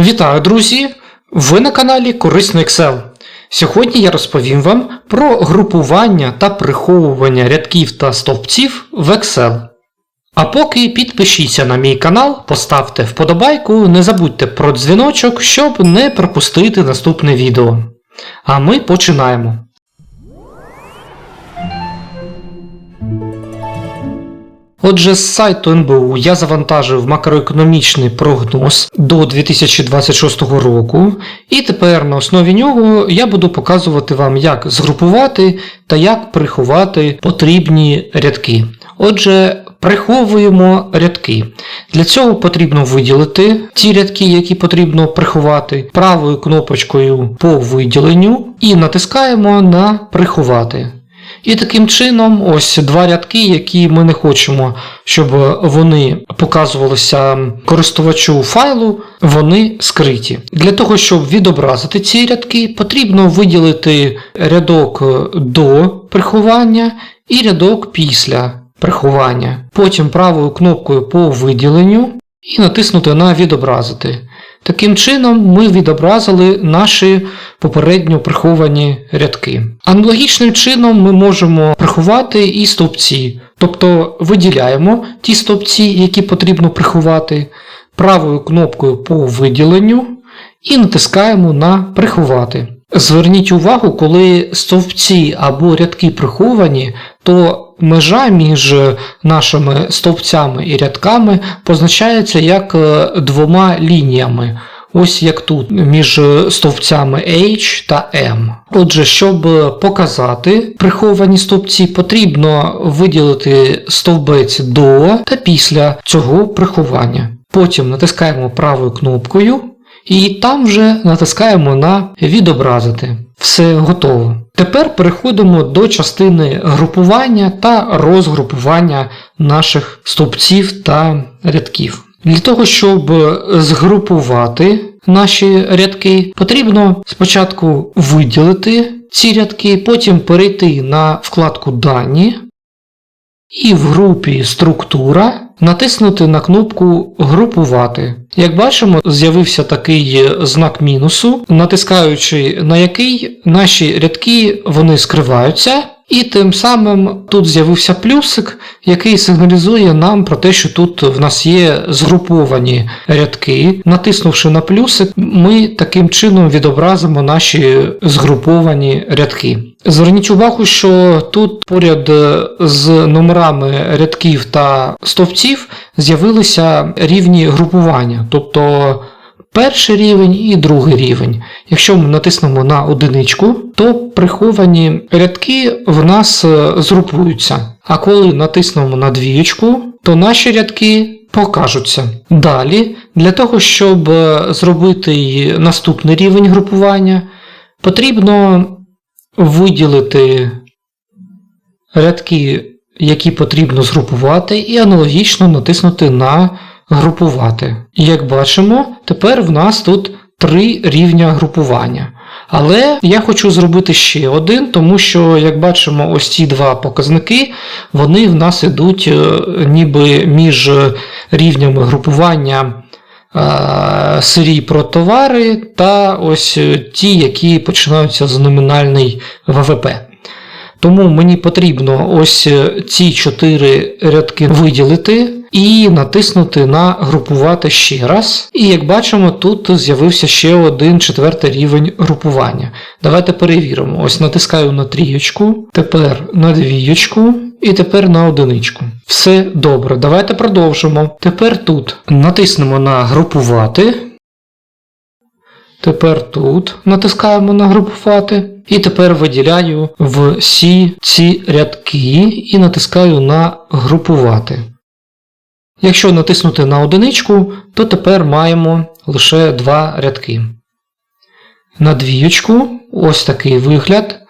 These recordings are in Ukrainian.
Вітаю, друзі! Ви на каналі Корисний Excel. Сьогодні я розповім вам про групування та приховування рядків та стовпців в Excel. А поки підпишіться на мій канал, поставте вподобайку, не забудьте про дзвіночок, щоб не пропустити наступне відео. А ми починаємо. Отже, з сайту НБУ я завантажив макроекономічний прогноз до 2026 року, і тепер на основі нього я буду показувати вам, як згрупувати та як приховати потрібні рядки. Отже, приховуємо рядки. Для цього потрібно виділити ті рядки, які потрібно приховати, правою кнопочкою по виділенню і натискаємо на приховати. І таким чином, ось два рядки, які ми не хочемо, щоб вони показувалися користувачу файлу, вони скриті. Для того, щоб відобразити ці рядки, потрібно виділити рядок до приховання і рядок після приховання. Потім правою кнопкою по виділенню і натиснути на відобразити. Таким чином ми відобразили наші попередньо приховані рядки. Аналогічним чином ми можемо приховати і стовпці, тобто виділяємо ті стовпці, які потрібно приховати, правою кнопкою по виділенню і натискаємо на приховати. Зверніть увагу, коли стовпці або рядки приховані, то межа між нашими стовпцями і рядками позначається як е, двома лініями. Ось як тут між стовпцями H та M. Отже, щоб показати приховані стовпці, потрібно виділити стовбець до та після цього приховання. Потім натискаємо правою кнопкою і там вже натискаємо на відобразити. Все готово. Тепер переходимо до частини групування та розгрупування наших стовпців та рядків. Для того, щоб згрупувати наші рядки, потрібно спочатку виділити ці рядки, потім перейти на вкладку Дані і в групі Структура натиснути на кнопку Групувати. Як бачимо, з'явився такий знак мінусу, натискаючи на який наші рядки вони скриваються. І тим самим тут з'явився плюсик, який сигналізує нам про те, що тут в нас є згруповані рядки. Натиснувши на плюсик, ми таким чином відобразимо наші згруповані рядки. Зверніть увагу, що тут поряд з номерами рядків та стовпців з'явилися рівні групування. тобто перший рівень і другий рівень. Якщо ми натиснемо на одиничку, то приховані рядки в нас е, згрупуються. А коли натиснемо на двієчку, то наші рядки покажуться. Далі, для того, щоб е, зробити наступний рівень групування, потрібно виділити рядки, які потрібно згрупувати, і аналогічно натиснути на групувати. І як бачимо, тепер в нас тут три рівня групування. Але я хочу зробити ще один, тому що, як бачимо, ось ці два показники, вони в нас йдуть е, ніби між рівнями групування е, серій про товари та ось ті, які починаються з номінальний ВВП. Тому мені потрібно ось ці чотири рядки виділити і натиснути на групувати ще раз. І як бачимо, тут з'явився ще один четвертий рівень групування. Давайте перевіримо. Ось натискаю на трієчку, тепер на двієчку і тепер на одиничку. Все добре, давайте продовжимо. Тепер тут натиснемо на групувати. Тепер тут натискаємо на групувати. І тепер виділяю всі ці рядки і натискаю на групувати. Якщо натиснути на одиничку, то тепер маємо лише два рядки. На двієчку ось такий вигляд,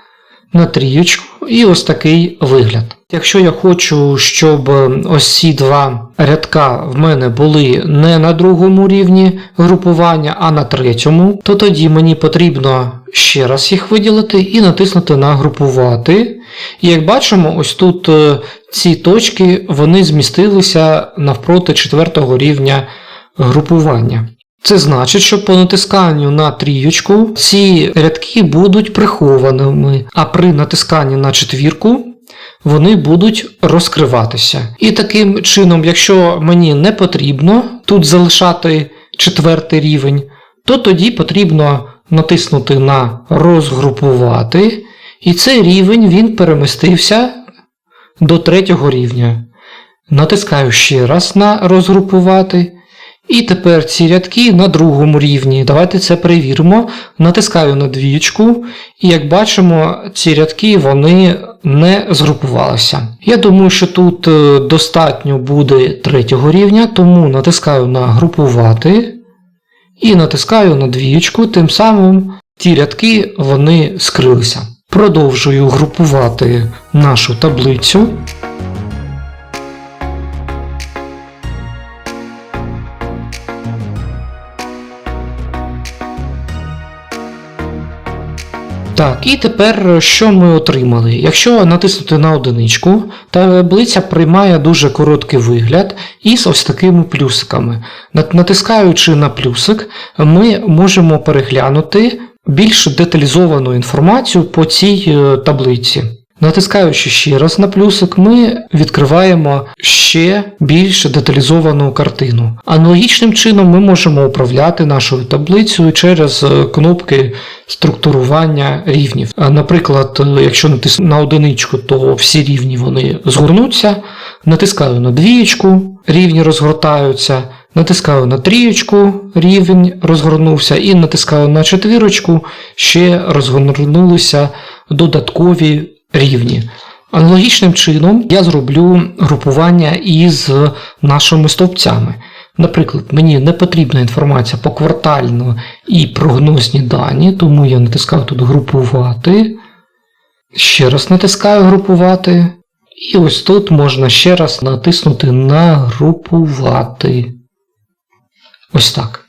на трієчку і ось такий вигляд. Якщо я хочу, щоб ось ці два рядка в мене були не на другому рівні групування, а на третьому, то тоді мені потрібно ще раз їх виділити і натиснути на групувати. І як бачимо, ось тут е, ці точки вони змістилися навпроти четвертого рівня групування. Це значить, що по натисканню на трієчку ці рядки будуть прихованими, а при натисканні на четвірку вони будуть розкриватися. І таким чином, якщо мені не потрібно тут залишати четвертий рівень, то тоді потрібно натиснути на розгрупувати, і цей рівень він перемістився до третього рівня. Натискаю ще раз на розгрупувати. І тепер ці рядки на другому рівні. Давайте це перевіримо. Натискаю на двічку, і як бачимо, ці рядки вони не згрупувалися. Я думаю, що тут е, достатньо буде третього рівня, тому натискаю на групувати і натискаю на двічку, тим самим ті рядки вони скрилися. Продовжую групувати нашу таблицю. Так, і тепер що ми отримали? Якщо натиснути на одиничку, таблиця приймає дуже короткий вигляд із ось такими плюсиками. Натискаючи на плюсик, ми можемо переглянути більш деталізовану інформацію по цій е, таблиці. Натискаючи ще раз на плюсик, ми відкриваємо ще більш деталізовану картину. Аналогічним чином ми можемо управляти нашою таблицею через е, кнопки структурування рівнів. Наприклад, е, якщо натиснути на одиничку, то всі рівні вони згорнуться. Натискаю на двієчку, рівні розгортаються. Натискаю на трієчку, рівень розгорнувся, і натискаю на четвірочку, ще розгорнулися додаткові рівні. Аналогічним чином я зроблю групування із нашими стовпцями. Наприклад, мені не потрібна інформація по квартально і прогнозні дані, тому я натискаю тут групувати. Ще раз натискаю групувати. І ось тут можна ще раз натиснути на групувати. Ось так.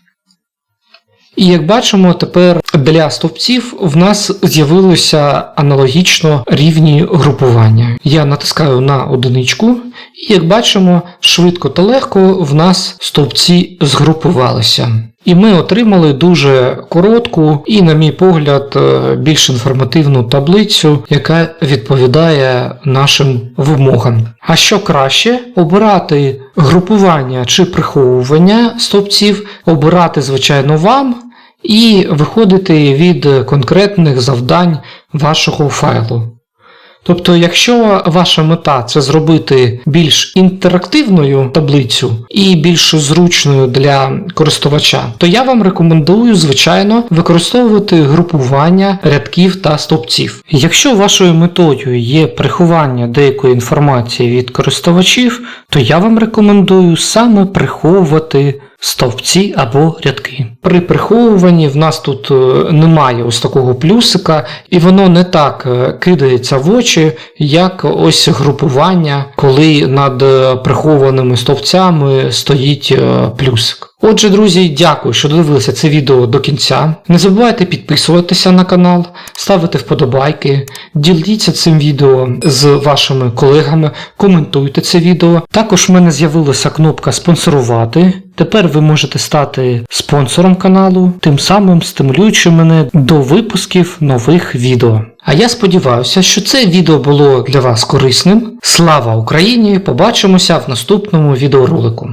І як бачимо, тепер для стовпців в нас з'явилося аналогічно рівні групування. Я натискаю на одиничку, і як бачимо, швидко та легко в нас стовпці згрупувалися. І ми отримали дуже коротку і, на мій погляд, е, більш інформативну таблицю, яка відповідає нашим вимогам. А що краще обирати групування чи приховування стовпців, обирати, звичайно, вам і виходити від конкретних завдань вашого файлу. Тобто, якщо ваша мета це зробити більш інтерактивною таблицю і більш зручною для користувача, то я вам рекомендую, звичайно, використовувати групування рядків та стовпців. Якщо вашою метою є приховання деякої інформації від користувачів, то я вам рекомендую саме приховувати стовпці або рядки. При приховуванні в нас тут е, немає ось такого плюсика, і воно не так е, кидається в очі, як ось групування, коли над е, прихованими стовпцями стоїть плюсик. Отже, друзі, дякую, що додивилися це відео до кінця. Не забувайте підписуватися на канал, ставити вподобайки, діліться цим відео з вашими колегами, коментуйте це відео. Також в мене з'явилася кнопка спонсорувати. Тепер ви можете стати спонсором каналу, тим самим стимулюючи мене до випусків нових відео. А я сподіваюся, що це відео було для вас корисним. Слава Україні! Побачимося в наступному відеоролику.